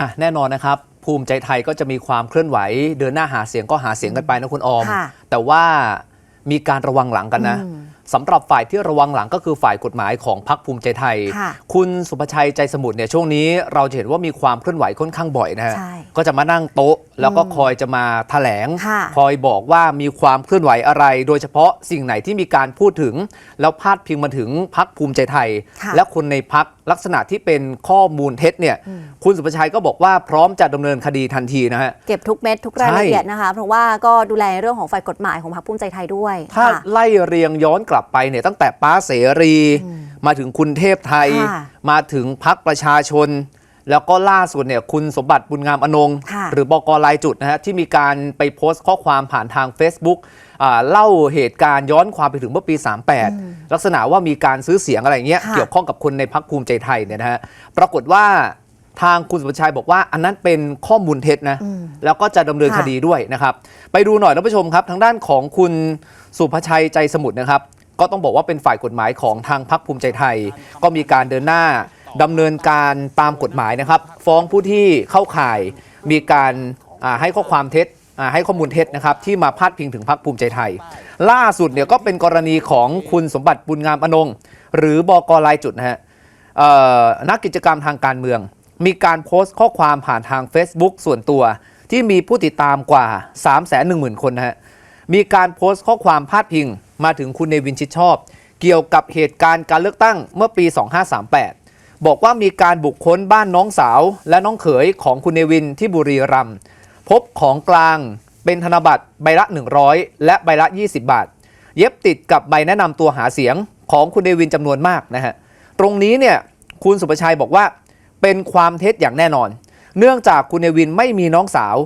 อะแน่นอนนะครับ ภูมิใจไทยก็จะมีความเคลื่อนไหว เดินหน้าหาเสียงก็หาเสียงกันไปนะคุณออม ค่ะ แต่ว่ามีการระวังหลังกันนะอืมสำหรับฝ่ายที่ระวังหลังก็คือฝ่ายกฎหมายของพรรคภูมิใจไทย ค่ะ คุณสุภชัยใจสมุทรเนี่ยช่วงนี้เราจะเห็นว่ามีความเคลื่อนไหวค่อนข้างบ่อยนะฮะ ใช่ก็จะมานั่งโต๊ะ แล้วก็คอยจะมาแถลง ค่ะคอยบอกว่ามีความเคลื่อนไหวอะไร โดยเฉพาะสิ่งไหนที่มีการพูดถึง แล้วพาดพิงมาถึงพักภูมิใจไทย ค่ะ และคนในพักลักษณะที่เป็นข้อมูลเท็จเนี่ยอืมคุณสุภชัยก็บอกว่าพร้อมจะดำเนินคดีทันทีนะฮะเก็บทุกเม็ดทุกรายละเอียดนะคะ เพราะว่าก็ดูแลในเรื่องของฝ่ายกฎหมายของพรรคภูมิใจไทยด้วย ถ้าค่ะไล่เรียงย้อนกลับไปเนี่ยตั้งแต่ป้าเสรีอืมมาถึงคุณเทพไทยค่ะมาถึงพักประชาชน แล้วก็ล่าสุดเนี่ยคุณสมบัติบุญงามอนงค์ค่ะหรือบอกลายจุดนะฮะที่มีการไปโพสต์ข้อความผ่านทาง Facebook อ่า เล่าเหตุการณ์ย้อนความไปถึงเมื่อปี 38 ลักษณะว่ามีการซื้อเสียงอะไรเงี้ยค่ะเกี่ยวข้องกับคนในพักภูมิใจไทยเนี่ยนะฮะปรากฏว่าทางคุณสุภชัยบอกว่าอันนั้นเป็นข้อมูลเท็จนะอืมแล้วก็จะดำเนินค่ะคดีด้วยนะครับ ไปดูหน่อยท่านผู้ชมครับ ทางด้านของคุณสุภชัยใจสมุทรนะครับ ก็ต้องบอกว่าเป็นฝ่ายกฎหมายของทางพรรคภูมิใจไทย ก็มีการเดินหน้าดำเนินการตามกฎหมายนะครับ ฟ้องผู้ที่เข้าข่ายมีการอ่าให้ข้อความเท็จอ่า ให้ข้อมูลเท็จนะครับที่มาพาดพิงถึงพรรคภูมิใจไทย ล่าสุดเนี่ยก็เป็นกรณีของคุณสมบัติบุญงามอนงหรือบกลายจุดนะฮะนักกิจกรรมทางการเมือง มีการโพสต์ข้อความผ่านทาง Facebook ส่วนตัว ที่มีผู้ติดตามกว่า 3 1 0 0 0 0 คนนะฮะมีการโพสต์ข้อความพาดพิงมาถึงคุณเนวินชิดชอบ เกี่ยวกับเหตุการณ์การเลือกตั้งเมื่อปี 2538 บอกว่ามีการบุกค้นบ้านน้องสาว และน้องเขยของคุณเนวินที่บุรีรัมย์ พบของกลางเป็นธนบัตรใบละ 100 และใบละ 20 บาท เย็บติดกับใบแนะนำตัวหาเสียงของคุณเนวินจำนวนมากนะฮะ ตรงนี้เนี่ยคุณสุประชัยบอกว่าเป็นความเท็จอย่างแน่นอน เนื่องจากคุณเนวินไม่มีน้องสาว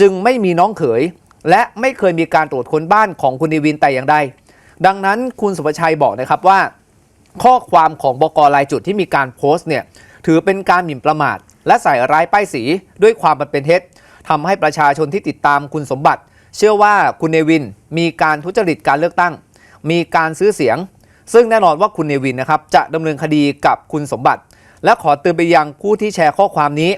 จึงไม่มีน้องเขย และไม่เคยมีการตรวจค้นบ้านของคุณเนวินแต่อย่างใดดังนั้นคุณสุประชัยบอกนะครับว่า ข้อความของบกรายจุดที่มีการโพสต์เนี่ยถือเป็นการหมิ่นประมาท และใส่ร้ายป้ายสีด้วยความมันเป็นเท็จ ทำให้ประชาชนที่ติดตามคุณสมบัติ เชื่อว่าคุณเนวินมีการทุจริตการเลือกตั้ง มีการซื้อเสียง ซึ่งแน่นอนว่าคุณเนวินนะครับจะดำเนินคดีกับคุณสมบัติ และขอเตือนไปยังผู้ที่แชร์ข้อความนี้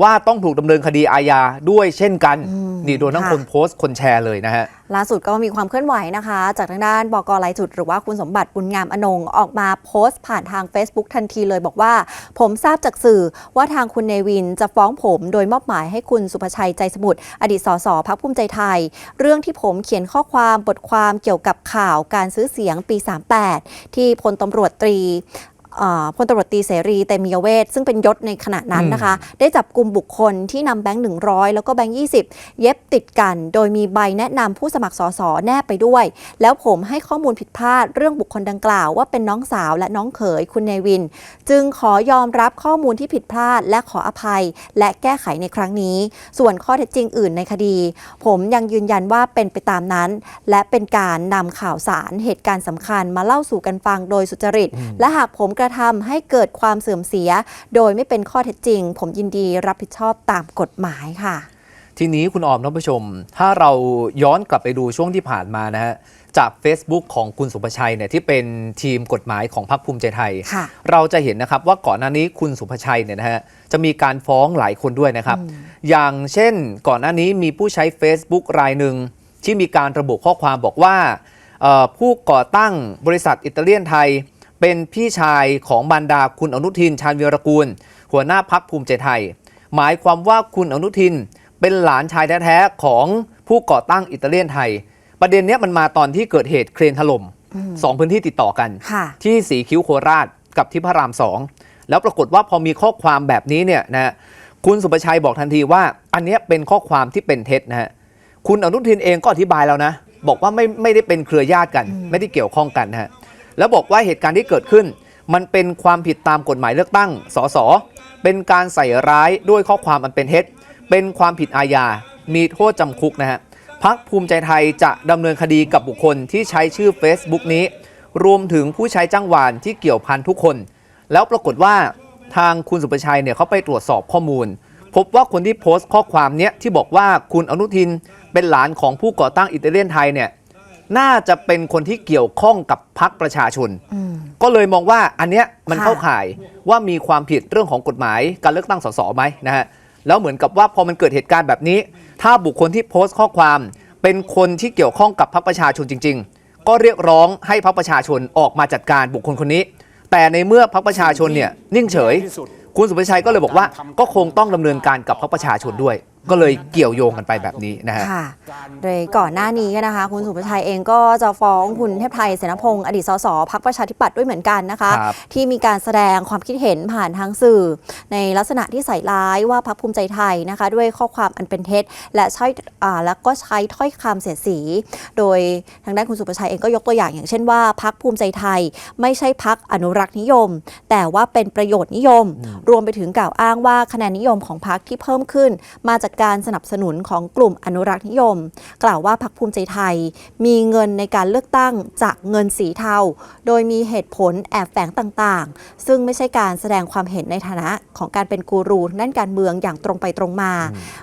ว่าต้องถูกดำเนินคดีอาญาด้วยเช่นกันอืมนี่โดนทั้งค่ะคนโพสต์คนแชร์เลยนะฮะ ล่าสุดก็มีความเคลื่อนไหวนะคะ จากทางด้านบกไลายจุด หรือว่าคุณสมบัติบุญงามอนงค์ออกมาโพสต์ผ่านทาง Facebook ทันทีเลยบอกว่า ผมทราบจากสื่อว่าทางคุณเนวินจะฟ้องผมโดยมอบหมายให้คุณสุภชัยใจสมุทรอดีตสสพักภูมิใจไทย เรื่องที่ผมเขียนข้อความบทความเกี่ยวกับข่าวการซื้อเสียงปี 38 ที่พลตำรวจตรีอ่า พลตำรวจตรีเสรีเตมียเวทซึ่งเป็นยศในขณะนั้นนะคะ ได้จับกลุ่มบุคคลที่นำแบงค์100แล้วก็แบงค์20เย็บติดกัน โดยมีใบแนะนำผู้สมัครสสแนบไปด้วย แล้วผมให้ข้อมูลผิดพลาดเรื่องบุคคลดังกล่าว ว่าเป็นน้องสาวและน้องเขยคุณเนวิน จึงขอยอมรับข้อมูลที่ผิดพลาด และขออภัย และแก้ไขในครั้งนี้ ส่วนข้อเท็จจริงอื่นในคดี ผมยังยืนยันว่าเป็นไปตามนั้น และเป็นการนำข่าวสารเหตุการณ์สำคัญมาเล่าสู่กันฟังโดยสุจริต และหากผมกระทำให้เกิดความเสื่อมเสีย โดยไม่เป็นข้อเท็จจริง ผมยินดีรับผิดชอบตามกฎหมายค่ะ ทีนี้คุณออมท่านผู้ชม ถ้าเราย้อนกลับไปดูช่วงที่ผ่านมานะฮะจาก Facebook ของคุณสุภชัยเนี่ยที่เป็นทีมกฎหมายของพรรคภูมิใจไทยค่ะเราจะเห็นนะครับว่าก่อนหน้านี้คุณสุภชัยเนี่ยนะฮะจะมีการฟ้องหลายคนด้วยนะครับ อย่างเช่นก่อนหน้านี้มีผู้ใช้ Facebook รายหนึ่งที่มีการระบุข้อความบอกว่าเอ่อผู้ก่อตั้งบริษัทอิตาเลียนไทย เป็นพี่ชายของบรรดาคุณอนุทินชาญวีรกูล หัวหน้าพักภูมิใจไทย หมายความว่าคุณอนุทินเป็นหลานชายแท้ๆของผู้ก่อตั้งอิตาเลียนไทย ประเด็นเนี้ยมันมาตอนที่เกิดเหตุเครนถล่มสองพื้นที่ติดต่อกันค่ะที่สีคิ้วโคราชกับที่พระรามสองแล้วปรากฏว่าพอมีข้อความแบบนี้เนี่ยนะฮะคุณสุประชัยบอกทันทีว่า อันเนี้ยเป็นข้อความที่เป็นเท็จนะฮะคุณอนุทินเองก็อธิบายแล้วนะ บอกว่าไม่ไม่ได้เป็นเครือญาติกัน ไม่ได้เกี่ยวข้องกันนะฮะ แล้วบอกว่าเหตุการณ์ที่เกิดขึ้น มันเป็นความผิดตามกฎหมายเลือกตั้ง สส เป็นการใส่ร้ายด้วยข้อความอันเป็นเท็จ เป็นความผิดอาญา มีโทษจำคุกนะฮะพักภูมิใจไทยจะดำเนินคดีกับบุคคลที่ใช้ชื่อ Facebook นี้ รวมถึงผู้ใช้จ้างวานที่เกี่ยวพันทุกคน แล้วปรากฏว่าทางคุณสุประชัยเนี่ยเขาไปตรวจสอบข้อมูล พบว่าคนที่โพสต์ข้อความเนี้ยที่บอกว่าคุณอนุทินเป็นหลานของผู้ก่อตั้งอิตาเลียนไทยเนี่ย น่าจะเป็นคนที่เกี่ยวข้องกับพรรคประชาชนอืมก็เลยมองว่าอันเนี้ยมันค่ะเข้าข่ายว่ามีความผิดเรื่องของกฎหมายการเลือกตั้งสสไหมนะฮะแล้วเหมือนกับว่าพอมันเกิดเหตุการณ์แบบนี้ ถ้าบุคคลที่โพสต์ข้อความ เป็นคนที่เกี่ยวข้องกับพรรคประชาชนจริง ๆ ก็เรียกร้องให้พรรคประชาชนออกมาจัดการบุคคลคนนี้ แต่ในเมื่อพรรคประชาชนเนี่ยนิ่งเฉย คุณสุภชัยก็เลยบอกว่า ก็คงต้องดำเนินการกับพรรคประชาชนด้วย ก็เลยเกี่ยวโยงกันไปแบบนี้นะฮะค่ะโดยก่อนหน้านี้นะคะ คุณสุภชัยเองก็จะฟ้องคุณเทพไทยเสนพงศ์อดีตสสพักประชาธิปัตย์ด้วยเหมือนกันนะคะครับที่มีการแสดงความคิดเห็นผ่านทางสื่อ ในลักษณะที่ใส่ร้ายว่าพักภูมิใจไทยนะคะ ด้วยข้อความอันเป็นเท็จ และใช้อ่าแล้วก็ใช้ถ้อยคำเสียดสี โดยทางด้านคุณสุภชัยเองก็ยกตัวอย่างอย่างเช่นว่าพักภูมิใจไทยไม่ใช่พักอนุรักษ์นิยม แต่ว่าเป็นประโยชน์นิยม รวมไปถึงกล่าวอ้างว่าคะแนนนิยมของพักที่เพิ่มขึ้นมาจากการสนับสนุนของกลุ่มอนุรักษ์นิยม กล่าวว่าพักภูมิใจไทย มีเงินในการเลือกตั้งจากเงินสีเทาโดยมีเหตุผลแอบแฝงต่างๆ ซึ่งไม่ใช่การแสดงความเห็นในฐานะของการเป็นกูรูด้านการเมืองอย่างตรงไปตรงมา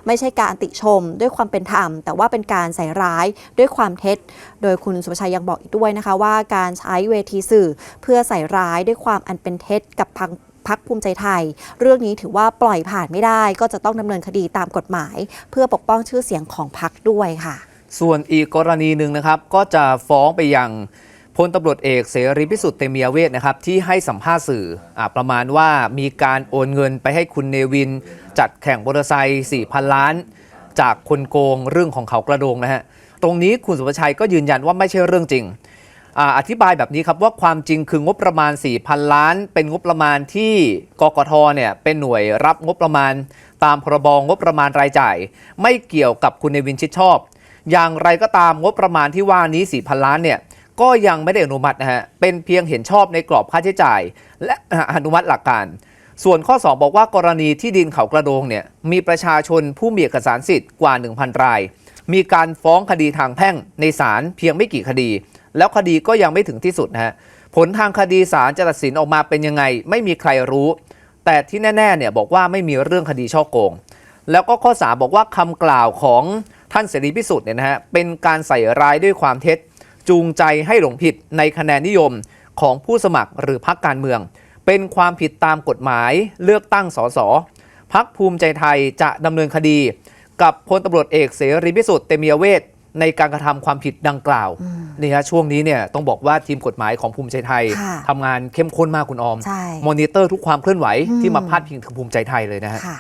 ไม่ใช่การติชมด้วยความเป็นธรรม แต่ว่าเป็นการใส่ร้ายด้วยความเท็จ โดยคุณสุภชัยยังบอกอีกด้วยนะคะว่าการใช้เวทีสื่อเพื่อใส่ร้ายด้วยความอันเป็นเท็จกับพัง พักภูมิใจไทย เรื่องนี้ถือว่าปล่อยผ่านไม่ได้ ก็จะต้องดำเนินคดีตามกฎหมาย เพื่อปกป้องชื่อเสียงของพักด้วยค่ะ ส่วนอีกกรณีหนึ่งนะครับ ก็จะฟ้องไปยังพลตำรวจเอกเสรีพิสุทธิ์เตมียเวทนะครับที่ให้สัมภาษณ์สื่ออประมาณว่ามีการโอนเงินไปให้คุณเนวิน จัดแข่งมอเตอร์ไซค์4,000 ล้าน จากคนโกงเรื่องของเขากระโดงนะฮะตรงนี้คุณสุภชัยก็ยืนยันว่าไม่ใช่เรื่องจริง อธิบายแบบนี้ครับว่าความจริงคืองบประมาณ 4,000 ล้าน เป็นงบประมาณที่กกทเนี่ยเป็นหน่วยรับงบประมาณ ตามพรบงบประมาณรายจ่าย ไม่เกี่ยวกับคุณเนวินชิดชอบ อย่างไรก็ตามงบประมาณที่ว่านี้ 4,000 ล้านเนี่ยก็ยังไม่ได้อนุมัตินะฮะเป็นเพียงเห็นชอบในกรอบค่าใช้จ่าย และอนุมัติหลักการ ส่วนข้อ 2 บอกว่ากรณีที่ดินเขากระโดงเนี่ยมีประชาชนผู้มีเอกสารสิทธิ์กว่า 1,000 ราย มีการฟ้องคดีทางแพ่งในศาลเพียงไม่กี่คดี แล้วคดีก็ยังไม่ถึงที่สุดนะฮะผลทางคดีศาลจะตัดสินออกมาเป็นยังไง ไม่มีใครรู้ แต่ที่แน่ๆเนี่ยบอกว่าไม่มีเรื่องคดีช่อโกง แล้วก็ข้อ3บอกว่าคำกล่าวของท่านเสรีพิสุทธิ์เนี่ยนะฮะเป็นการใส่ร้ายด้วยความเท็จ จูงใจให้หลงผิดในคะแนนนิยมของผู้สมัครหรือพรรคการเมือง เป็นความผิดตามกฎหมายเลือกตั้งสสพักภูมิใจไทยจะดำเนินคดี กับพลตำรวจเอกเสรีพิสุทธิ์เตมียเวท ในการกระทำความผิดดังกล่าวนี่ฮะช่วงนี้เนี่ยต้องบอกว่าทีมกฎหมายของภูมิใจไทยค่ะทำงานเข้มข้นมากคุณออมใช่มอนิเตอร์ทุกความเคลื่อนไหวอืมที่มาพาดพิงถึงภูมิใจไทยเลยนะฮะค่ะ